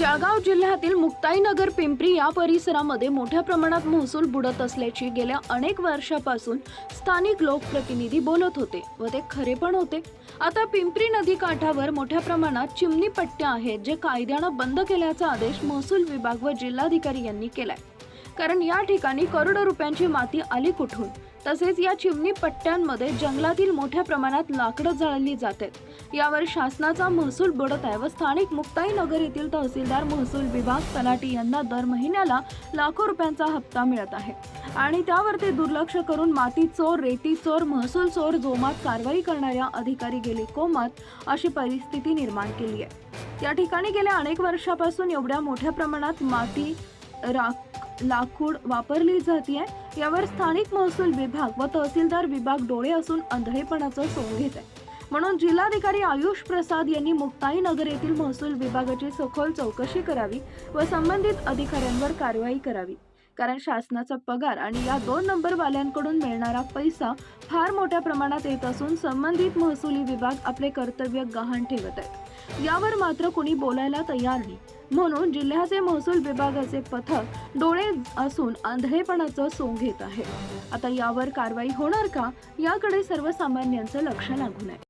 जळगाव जिल्ह्यातील मुक्ताईनगर पिंपरी या परिसरामध्ये मोठ्या प्रमाणात महसूल बुडत असल्याची गेल्या अनेक वर्षापासून स्थानिक लोकप्रतिनिधी बोलत होते व ते खरे पण होते. आता पिंपरी नदी काठावर मोठ्या प्रमाणात चिमणी पट्ट्या आहेत जे कायद्यानं बंद केल्याचा आदेश महसूल विभाग व जिल्हाधिकारी यांनी केलाय. कारण या ठिकाणी करोडो रुपयांची माती आली कुठून? तसेच या चिमणी पट्ट्यांमध्ये जंगलातील मोठ्या प्रमाणात लाकडं जाळली जातात. यावर शासनाचा महसूल बुडत आहे व स्थानिक मुक्ताईनगर येथील तहसीलदार महसूल विभाग तलाटी यांना दर महिन्याला लाखो रुपयांचा हप्ता मिळत आहे. आणि त्यावर ते दुर्लक्ष करून माती चोर रेती चोर महसूल चोर जोमात कारवाई करणाऱ्या अधिकारी गेले कोमात अशी परिस्थिती निर्माण केली आहे. या ठिकाणी गेल्या अनेक वर्षापासून एवढ्या मोठ्या प्रमाणात माती राख लाकूड वापरली जाते यावर स्थानिक महसूल विभाग व तहसीलदार विभाग डोळे असून आंधळेपणाचं सोंग घेत आहे. म्हणून जिल्हाधिकारी आयुष प्रसाद यांनी मुक्ताई नगर येथील महसूल विभागाची सखोल चौकशी करावी व संबंधित अधिकाऱ्यांवर कारवाई करावी. कारण शासनाचा पगार आणि या दोन नंबरवाल्यांकडून मिळणारा पैसा फार मोठ्या प्रमाणात येत असून संबंधित महसुली विभाग आपले कर्तव्य गहाण ठेवत आहे यावर मात्र कुणी बोलायला तयार नाही. म्हणून जिल्ह्याचे महसूल विभागाचे पथक डोळे असून आंधळेपणाचं सोंग घेत आहे. आता यावर कारवाई होणार का? याकडे सर्वसामान्यांचं लक्ष लागून आहे.